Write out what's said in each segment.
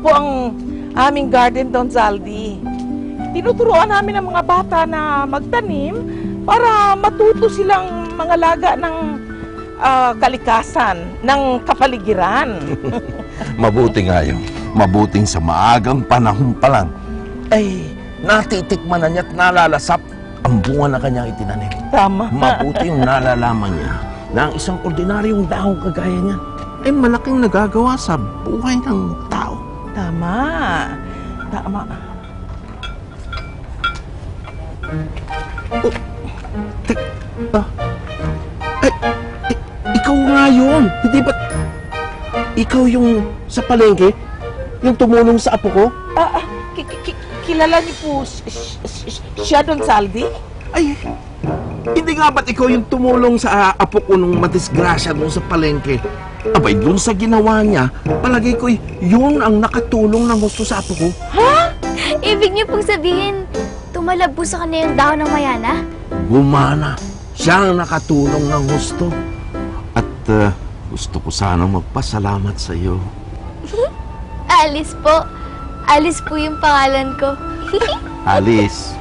po ang aming garden, Don Zaldi. Tinuturuan namin ang mga bata na magtanim para matuto silang mga laga ng ah, kalikasan, ng kapaligiran. Mabuti nga yun. Mabuting sa maagang panahon pa lang. Ay, natitikman na niya at nalalasap ang bunga na kanyang itinanim. Tama. Mabuti yung nalalaman niya na ang isang ordinaryong dahong kagaya niya ay malaking nagagawa sa buhay ng Tama. Tama. Tek, ah, ay, i- ikaw nga yun. Hindi ba, ikaw yung sa palengke? Yung tumulong sa apo ko? Ah, ah, ki- ki- ki- kilala niyo po si- si- si- siya, Don Zaldi? Ay, hindi nga ba't ikaw yung tumulong sa apo ko nung madisgrasya doon sa palengke? Abay, doon sa ginawa niya, palagay ko yun ang nakatulong ng gusto sa apo ko. Ibig niyo pong sabihin, tumalab po sa kanya yung dahon ng mayana? Gumana. Siya ang nakatulong ng gusto. At uh, gusto ko sanang magpasalamat sa iyo. Alice po. Alice po yung pangalan ko. Alice,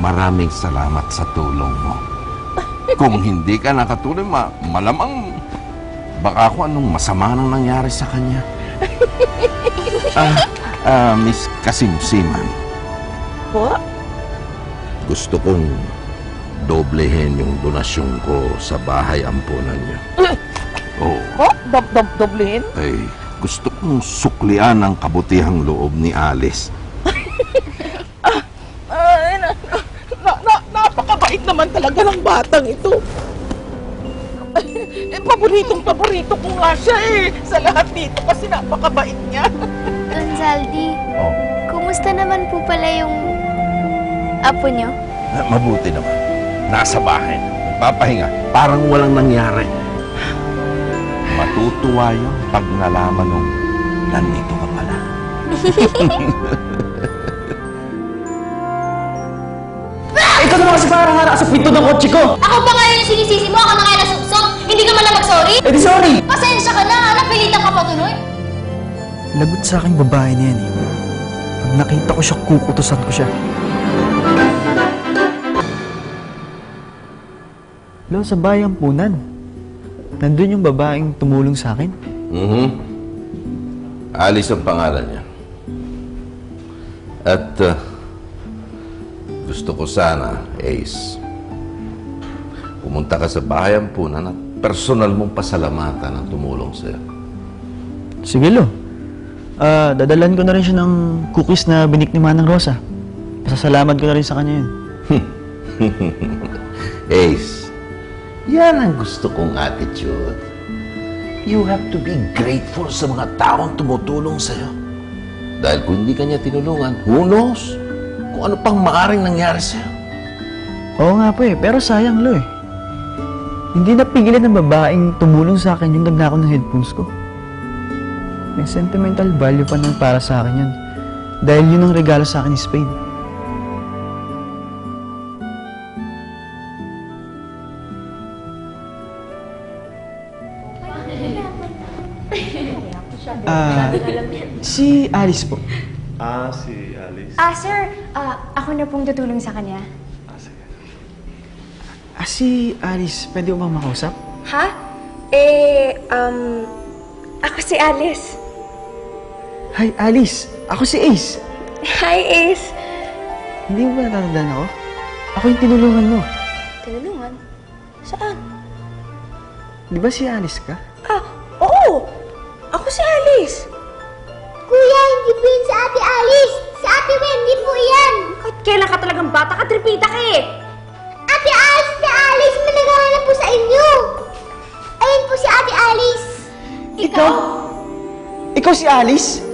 maraming salamat sa tulong mo. Kung hindi ka nakatulong, ma malamang baka ako anong masama nang nangyari sa kanya. Ah, ah, Miss Kasimsiman, Po? gusto kong doblehin yung donasyon ko sa bahay ampunan niyo. Oo. Po? Dob dob doblehin? Ay, gusto kong suklian ang kabutihang loob ni Alice. Ay, na, na, na, napakabait naman talaga ng batang ito. Eh, paboritong paborito ko nga siya eh. Sa lahat dito kasi napakabait niya. Don Zaldi, Oh, kumusta naman po pala yung apo niyo? mabuti naman. Nasa bahay. Nagpapahinga. Parang walang nangyari. Matutuwa yun pag nalaman nung nandito ka pala. Naman kasi parang harap sa pinto ng kotse ko. Ako ba ngayon yung sinisisi mo? Ako na ngayon nasuksok? Hindi ka man lang mag-sorry? Eh di sorry. Pasensya ka na, napilitan ka pa tuloy. Lagot sa aking babae na yan eh. Pag nakita ko siya, kukutusan ko siya. Lo, sa bayang punan. Nandun yung babaeng tumulong sa akin. Mhm. Alice ang pangalan niya. At uh, gusto ko sana, Ace, pumunta ka sa bahay ampunan at personal mong pasalamatan ang tumulong sa'yo. Sige, Lo. Ah, dadalan ko na rin siya ng cookies na binik ni Manang Rosa. Pasasalamat ko na rin sa kanya yun. Ace, yan ang gusto kong attitude. You have to be grateful sa mga taong tumutulong sa'yo. Dahil kung hindi ka niya tinulungan, who knows kung ano pang maaring nangyari sa'yo. Oo nga po eh, pero sayang lo eh. Hindi napigilan ng babaeng tumulong sa akin yung nagnakaw ng headphones ko. May sentimental value pa nun para sa akin yun. Dahil yun ang regalo sa akin ni Spade. Ah, si Alice po. Ah, si Alice. Ah, sir, ah, ako na pong tutulong sa kanya. Ah, sige. Ah, si Alice, pwede mo bang makausap? Ha? Eh, um, ako si Alice. Hi, Alice. Ako si Ace. Hi, Ace. Hindi mo ba natatandaan ako? Ako yung tinulungan mo. Tinulungan? Saan? Di ba si Alice ka? Ah, oo! Ako si Alice. Po yun si Ate Alice. Si Ate Wendy po yan. Kahit kailan ka talagang bata ka, tripita ka eh. Ate Alice, si Alice, may naghahanap po sa inyo. Ayun po si Ate Alice. Ikaw? Ikaw si Alice?